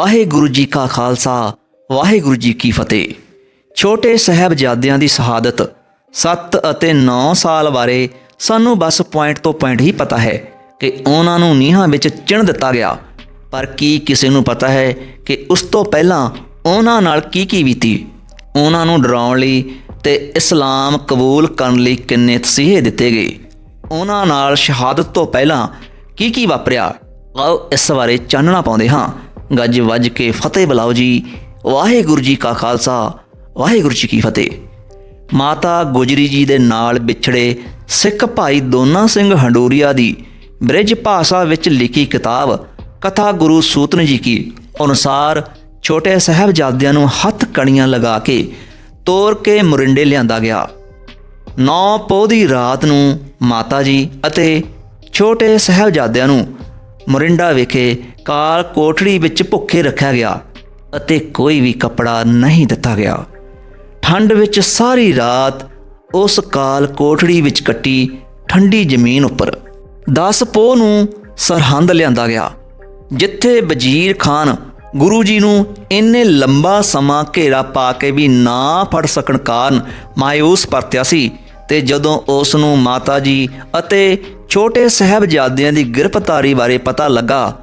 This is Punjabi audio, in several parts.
ਵਾਹਿਗੁਰੂ ਜੀ ਕਾ ਖਾਲਸਾ, ਵਾਹਿਗੁਰੂ ਜੀ ਕੀ ਫਤਿਹ। ਛੋਟੇ ਸਾਹਿਬਜ਼ਾਦਿਆਂ ਦੀ ਸ਼ਹਾਦਤ 7 ਅਤੇ 9 ਸਾਲ ਬਾਰੇ ਸਾਨੂੰ ਬਸ ਪੁਆਇੰਟ ਤੋਂ ਪੁਆਇੰਟ ਹੀ ਪਤਾ ਹੈ ਕਿ ਉਹਨਾਂ ਨੂੰ ਨੀਹਾਂ ਵਿੱਚ ਚਿਣ ਦਿੱਤਾ ਗਿਆ। ਪਰ ਕੀ ਕਿਸੇ ਨੂੰ ਪਤਾ ਹੈ ਕਿ ਉਸ ਤੋਂ ਪਹਿਲਾਂ ਉਹਨਾਂ ਨਾਲ ਕੀ ਕੀ ਬੀਤੀ? ਉਹਨਾਂ ਨੂੰ ਡਰਾਉਣ ਲਈ ਤੇ ਇਸਲਾਮ ਕਬੂਲ ਕਰਨ ਲਈ ਕਿੰਨੇ ਤਸੀਹੇ ਦਿੱਤੇ ਗਏ? ਉਹਨਾਂ ਨਾਲ ਸ਼ਹਾਦਤ ਤੋਂ ਪਹਿਲਾਂ ਕੀ ਕੀ ਵਾਪਰਿਆ? ਆਓ ਇਸ ਬਾਰੇ ਚਾਨਣਾ ਪਾਉਂਦੇ ਹਾਂ। ਗੱਜ ਵੱਜ ਕੇ ਫਤਿਹ ਬੁਲਾਓ ਜੀ। ਵਾਹਿਗੁਰੂ ਜੀ ਕਾ ਖਾਲਸਾ, ਵਾਹਿਗੁਰੂ ਜੀ ਕੀ ਫਤਿਹ। ਮਾਤਾ ਗੁਜਰੀ ਜੀ ਦੇ ਨਾਲ ਵਿਛੜੇ ਸਿੱਖ ਭਾਈ ਦੋਨਾ ਸਿੰਘ ਹੰਡੂਰੀਆ ਦੀ ਬ੍ਰਿਜ ਭਾਸ਼ਾ ਵਿੱਚ ਲਿਖੀ ਕਿਤਾਬ ਕਥਾ ਗੁਰੂ ਸੂਤਨ ਜੀ ਕੀ ਅਨੁਸਾਰ ਛੋਟੇ ਸਾਹਿਬਜ਼ਾਦਿਆਂ ਨੂੰ ਹੱਥ ਕਣੀਆਂ ਲਗਾ ਕੇ ਤੋਰ ਕੇ ਮੁਰਿੰਡੇ ਲਿਆਂਦਾ ਗਿਆ। ਨੌ ਪੋਹ ਦੀ ਰਾਤ ਨੂੰ ਮਾਤਾ ਜੀ ਅਤੇ ਛੋਟੇ ਸਾਹਿਬਜ਼ਾਦਿਆਂ ਨੂੰ ਮੋਰਿੰਡਾ ਵਿਖੇ ਕਾਲ ਕੋਠੜੀ ਵਿੱਚ ਭੁੱਖੇ ਰੱਖਿਆ ਗਿਆ ਅਤੇ ਕੋਈ ਵੀ ਕੱਪੜਾ ਨਹੀਂ ਦਿੱਤਾ ਗਿਆ। ਠੰਡ ਵਿੱਚ ਸਾਰੀ ਰਾਤ ਉਸ ਕਾਲ ਕੋਠੜੀ ਵਿੱਚ ਕੱਟੀ ਠੰਡੀ ਜ਼ਮੀਨ ਉੱਪਰ 10 ਪੋਹ ਨੂੰ ਸਰਹੰਦ ਲਿਆਂਦਾ ਗਿਆ, ਜਿੱਥੇ ਵਜ਼ੀਰ ਖਾਨ ਗੁਰੂ ਜੀ ਨੂੰ ਇੰਨੇ ਲੰਬਾ ਸਮਾਂ ਘੇਰਾ ਪਾ ਕੇ ਵੀ ਨਾ ਫੜ ਸਕਣ ਕਾਰਨ ਮਾਇੂਸ ਪਰਤਿਆ ਸੀ ਤੇ ਜਦੋਂ ਉਸ ਨੂੰ ਮਾਤਾ ਜੀ ਅਤੇ ਛੋਟੇ ਸਾਹਿਬਜ਼ਾਦਿਆਂ ਦੀ ਗ੍ਰਿਫਤਾਰੀ ਬਾਰੇ ਪਤਾ ਲੱਗਾ।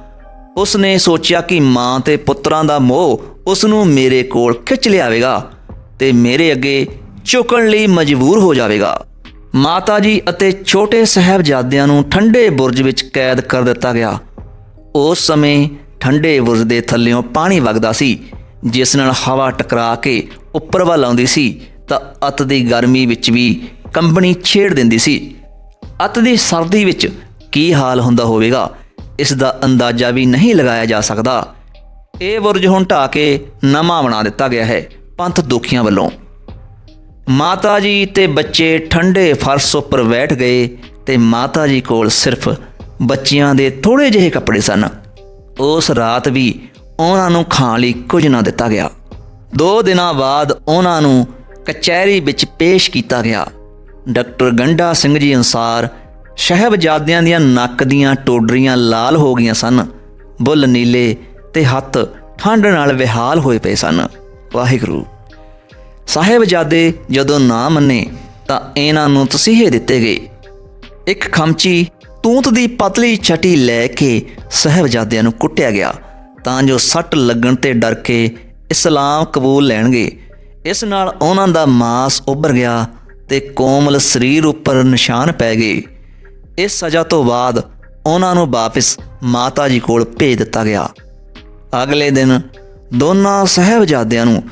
ਉਸ ਨੇ ਸੋਚਿਆ ਕਿ ਮਾਂ ਤੇ ਪੁੱਤਰਾਂ ਦਾ ਮੋਹ ਉਸ ਨੂੰ ਮੇਰੇ ਕੋਲ ਖਿੱਚ ਲਿਆਵੇਗਾ ਤੇ ਮੇਰੇ ਅੱਗੇ ਝੁਕਣ ਲਈ ਮਜਬੂਰ ਹੋ ਜਾਵੇਗਾ। ਮਾਤਾ ਜੀ ਅਤੇ ਛੋਟੇ ਸਾਹਿਬਜ਼ਾਦਿਆਂ ਨੂੰ ਠੰਡੇ ਬੁਰਜ ਵਿੱਚ ਕੈਦ ਕਰ ਦਿੱਤਾ ਗਿਆ। ਉਸ ਸਮੇਂ ਠੰਡੇ ਬੁਰਜ ਦੇ ਥੱਲਿਓਂ ਪਾਣੀ ਵਗਦਾ ਸੀ, ਜਿਸ ਨਾਲ ਹਵਾ ਟਕਰਾ ਕੇ ਉੱਪਰ ਵੱਲ ਆਉਂਦੀ ਸੀ ਤਾਂ ਅਤ ਦੀ ਗਰਮੀ ਵਿੱਚ ਵੀ ਕੰਬਣੀ ਛੇੜ ਦਿੰਦੀ ਸੀ। ਅਤ ਦੀ ਸਰਦੀ ਵਿੱਚ ਕੀ ਹਾਲ ਹੁੰਦਾ ਹੋਵੇਗਾ? ਇਸ ਦਾ ਅੰਦਾਜ਼ਾ ਵੀ ਨਹੀਂ ਲਗਾਇਆ ਜਾ ਸਕਦਾ। ਇਹ ਬੁਰਜ ਹੁਣ ਢਾ ਕੇ ਨਵਾਂ ਬਣਾ ਦਿੱਤਾ ਗਿਆ ਹੈ, ਪੰਥ ਦੁਖੀਆਂ ਵੱਲੋਂ। ਮਾਤਾ ਜੀ ਤੇ ਬੱਚੇ ਠੰਡੇ ਫਰਸ਼ ਉੱਪਰ ਬੈਠ ਗਏ ਤੇ ਮਾਤਾ ਜੀ ਕੋਲ ਸਿਰਫ ਬੱਚਿਆਂ ਦੇ ਥੋੜੇ ਜਿਹੇ ਕੱਪੜੇ ਸਨ। ਉਸ ਰਾਤ ਵੀ ਉਹਨਾਂ ਨੂੰ ਖਾਣ ਲਈ ਕੁਝ ਨਾ ਦਿੱਤਾ ਗਿਆ। ਦੋ ਦਿਨਾਂ ਬਾਅਦ ਉਹਨਾਂ ਨੂੰ ਕਚਹਿਰੀ ਵਿੱਚ ਪੇਸ਼ ਕੀਤਾ ਗਿਆ। ਡਾਕਟਰ ਗੰਡਾ ਸਿੰਘ ਜੀ ਅਨਸਾਰ ਸ਼ਹਿਬਜ਼ਾਦਿਆਂ ਦੀਆਂ ਨੱਕ ਦੀਆਂ ਟੋਡਰੀਆਂ ਲਾਲ ਹੋ ਗਈਆਂ ਸਨ, ਬੁੱਲ ਨੀਲੇ ਤੇ ਹੱਥ ਠੰਡ ਨਾਲ ਵਿਹਾਲ ਹੋਏ ਪਏ ਸਨ। ਵਾਹਿਗੁਰੂ। ਸਾਹਿਬਜ਼ਾਦੇ ਜਦੋਂ ਨਾ ਮੰਨੇ ਤਾਂ ਇਹਨਾਂ ਨੂੰ ਤਸੀਹੇ ਦਿੱਤੇ ਗਏ। ਇੱਕ ਖਮਚੀ ਤੂਤ ਦੀ ਪਤਲੀ ਛਟੀ ਲੈ ਕੇ ਸਾਹਿਬਜ਼ਾਦਿਆਂ ਨੂੰ ਕੁੱਟਿਆ ਗਿਆ ਤਾਂ ਜੋ ਸੱਟ ਲੱਗਣ ਤੇ ਡਰ ਕੇ ਇਸਲਾਮ ਕਬੂਲ ਲੈਣਗੇ। ਇਸ ਨਾਲ ਉਹਨਾਂ ਦਾ ਮਾਸ ਉੱਭਰ ਗਿਆ ਤੇ ਕੋਮਲ ਸਰੀਰ ਉੱਪਰ ਨਿਸ਼ਾਨ ਪੈ ਗਏ। ਇਸ ਸਜ਼ਾ ਤੋਂ ਬਾਅਦ ਉਹਨਾਂ ਨੂੰ ਵਾਪਸ ਮਾਤਾ ਜੀ ਕੋਲ ਭੇਜ ਦਿੱਤਾ ਗਿਆ। ਅਗਲੇ ਦਿਨ ਦੋਨਾਂ ਸਾਹਿਬਜ਼ਾਦਿਆਂ ਨੂੰ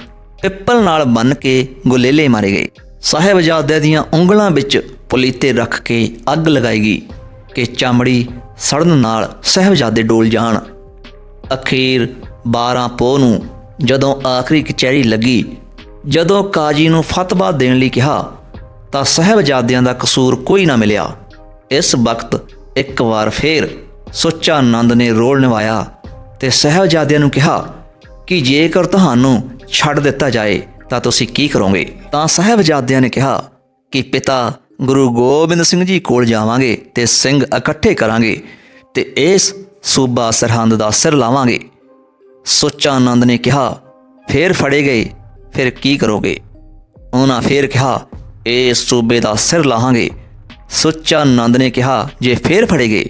ਪਿੱਪਲ ਨਾਲ ਬੰਨ ਕੇ ਗੁਲੇਲੇ ਮਾਰੇ ਗਏ। ਸਾਹਿਬਜ਼ਾਦਿਆਂ ਦੀਆਂ ਉਂਗਲਾਂ ਵਿੱਚ ਪੁਲੀਤੇ ਰੱਖ ਕੇ ਅੱਗ ਲਗਾਈ ਗਈ ਕਿ ਚਮੜੀ ਸੜਨ ਨਾਲ ਸਾਹਿਬਜ਼ਾਦੇ ਡੋਲ ਜਾਣ। ਅਖੀਰ 12 ਪੋਹ ਨੂੰ ਜਦੋਂ ਆਖਰੀ ਕਚਹਿਰੀ ਲੱਗੀ, ਜਦੋਂ ਕਾਜੀ ਨੂੰ ਫਤਵਾ ਦੇਣ ਲਈ ਕਿਹਾ ਤਾਂ ਸਾਹਿਬਜ਼ਾਦਿਆਂ ਦਾ ਕਸੂਰ ਕੋਈ ਨਾ ਮਿਲਿਆ। ਇਸ ਵਕਤ ਇੱਕ ਵਾਰ ਫੇਰ ਸੁੱਚਾ ਆਨੰਦ ਨੇ ਰੋਲ ਨਿਭਾਇਆ ਤੇ ਸਾਹਿਬਜ਼ਾਦਿਆਂ ਨੂੰ ਕਿਹਾ ਕਿ ਜੇਕਰ ਤੁਹਾਨੂੰ ਛੱਡ ਦਿੱਤਾ ਜਾਏ ਤਾਂ ਤੁਸੀਂ ਕੀ ਕਰੋਗੇ? ਤਾਂ ਸਾਹਿਬਜ਼ਾਦਿਆਂ ਨੇ ਕਿਹਾ ਕਿ ਪਿਤਾ ਗੁਰੂ ਗੋਬਿੰਦ ਸਿੰਘ ਜੀ ਕੋਲ ਜਾਵਾਂਗੇ ਤੇ ਸਿੰਘ ਇਕੱਠੇ ਕਰਾਂਗੇ ਤੇ ਇਸ ਸੂਬਾ ਸਰਹੰਦ ਦਾ ਸਿਰ ਲਾਵਾਂਗੇ। ਸੁੱਚਾ ਆਨੰਦ ਨੇ ਕਿਹਾ, ਫੇਰ ਫੜੇ ਗਏ, ਫਿਰ ਕੀ ਕਰੋਗੇ? ਉਹਨਾਂ ਫੇਰ ਕਿਹਾ ਇਸ ਸੂਬੇ ਦਾ ਸਿਰ ਲਾਹਾਂਗੇ। ਸੁੱਚਾ ਆਨੰਦ ਨੇ ਕਿਹਾ, ਜੇ ਫੇਰ ਫੜੇ ਗਏ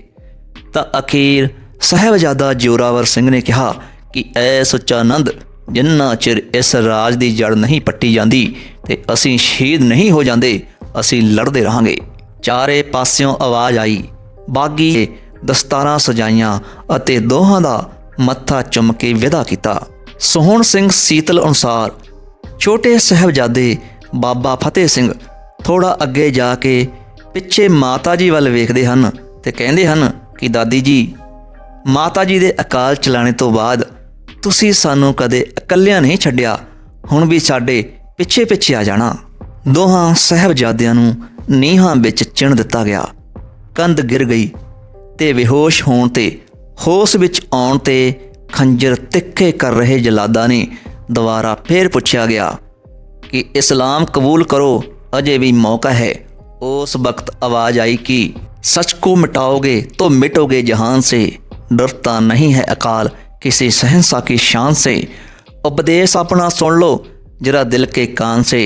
ਤਾਂ ਅਖੀਰ ਸਾਹਿਬਜ਼ਾਦਾ ਜੋਰਾਵਰ ਸਿੰਘ ਨੇ ਕਿਹਾ ਕਿ ਐ ਸੁੱਚਾ ਆਨੰਦ ਜਿੰਨਾ ਚਿਰ ਇਸ ਰਾਜ ਦੀ ਜੜ ਨਹੀਂ ਪੱਟੀ ਜਾਂਦੀ ਤੇ ਅਸੀਂ ਸ਼ਹੀਦ ਨਹੀਂ ਹੋ ਜਾਂਦੇ, ਅਸੀਂ ਲੜਦੇ ਰਹਾਂਗੇ। ਚਾਰੇ ਪਾਸਿਓਂ ਆਵਾਜ਼ ਆਈ, ਬਾਗੀ ਦਸਤਾਰਾਂ ਸਜਾਈਆਂ ਅਤੇ ਦੋਹਾਂ ਦਾ ਮੱਥਾ ਚੁੰਮ ਕੇ ਵਿਦਾ ਕੀਤਾ। ਸੋਹਣ ਸਿੰਘ ਸੀਤਲ ਅਨੁਸਾਰ, ਛੋਟੇ ਸਾਹਿਬਜ਼ਾਦੇ ਬਾਬਾ ਫਤਿਹ ਸਿੰਘ ਥੋੜਾ ਅੱਗੇ ਜਾ ਕੇ ਪਿੱਛੇ ਮਾਤਾ ਜੀ ਵੱਲ ਵੇਖਦੇ ਹਨ ਤੇ ਕਹਿੰਦੇ ਹਨ ਕਿ ਦਾਦੀ ਜੀ, ਮਾਤਾ ਜੀ ਦੇ ਅਕਾਲ ਚਲਾਣੇ ਤੋਂ ਬਾਅਦ ਤੁਸੀਂ ਸਾਨੂੰ ਕਦੇ ਇਕੱਲਿਆਂ ਨਹੀਂ ਛੱਡਿਆ। ਹੁਣ ਵੀ ਸਾਡੇ ਪਿੱਛੇ ਪਿੱਛੇ ਆ ਜਾਣਾ। ਦੋਹਾਂ ਸਾਹਿਬਜ਼ਾਦਿਆਂ ਨੂੰ ਨੀਹਾਂ ਵਿੱਚ ਚਿਣ ਦਿੱਤਾ ਗਿਆ। ਕੰਧ ਗਿਰ ਗਈ ਤੇ ਬੇਹੋਸ਼ ਹੋਣ ਤੇ ਹੋਸ਼ ਵਿੱਚ ਆਉਣ ਤੇ ਖੰਜਰ ਤਿੱਖੇ ਕਰ ਰਹੇ ਜਲਾਦਾ ਨੇ ਦੁਬਾਰਾ ਫੇਰ ਪੁੱਛਿਆ ਗਿਆ ਕਿ ਇਸਲਾਮ ਕਬੂਲ ਕਰੋ ਅਜੇ ਵੀ ਮੌਕਾ ਹੈ ਉਸ ਵਕਤ ਆਵਾਜ਼ आई कि सच को मिटाओगे तो मिटोगे जहान से डरता नहीं है अकाल किसी सहनसा की शान से उपदेश अपना सुन लो जरा दिल के कान से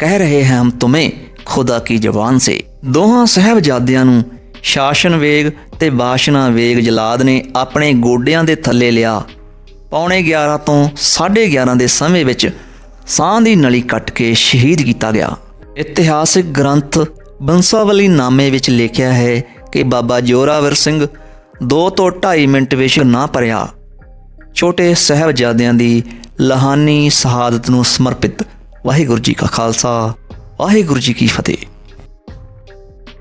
कह रहे हैं हम तुम्हें खुदा की जबान से ਦੋਹਾਂ ਸਹਿਬਜ਼ਾਦਿਆਂ ਨੂੰ ਸ਼ਾਸਨ ਵੇਗ ਤੇ ਬਾਸ਼ਨਾ ਵੇਗ ਜਲਾਦ ਨੇ ਆਪਣੇ ਗੋਡਿਆਂ ਦੇ ਥੱਲੇ ਲਿਆ ਪੌਣੇ 11 ਤੋਂ 11:30 ਦੇ ਸਮੇਂ ਵਿੱਚ ਸਾਹ ਦੀ ਨਲੀ ਕੱਟ ਕੇ ਸ਼ਹੀਦ ਕੀਤਾ ਗਿਆ ਇਤਿਹਾਸਿਕ ਗ੍ਰੰਥ ਬੰਸਾਵਲੀ ਨਾਮੇ ਵਿੱਚ ਲਿਖਿਆ ਹੈ ਕਿ ਬਾਬਾ ਜੋਰਾਵਰ ਸਿੰਘ 2 ਤੋਂ 2.5 ਮਿੰਟ ਵਿੱਚ ਨਾ ਭਰਿਆ। ਛੋਟੇ ਸਹਿਬਜ਼ਾਦਿਆਂ ਦੀ ਲਹਾਨੀ ਸ਼ਹਾਦਤ ਨੂੰ ਸਮਰਪਿਤ। ਵਾਹਿਗੁਰੂ ਜੀ ਕਾ ਖਾਲਸਾ, ਵਾਹਿਗੁਰੂ ਜੀ ਕੀ ਫਤਿਹ।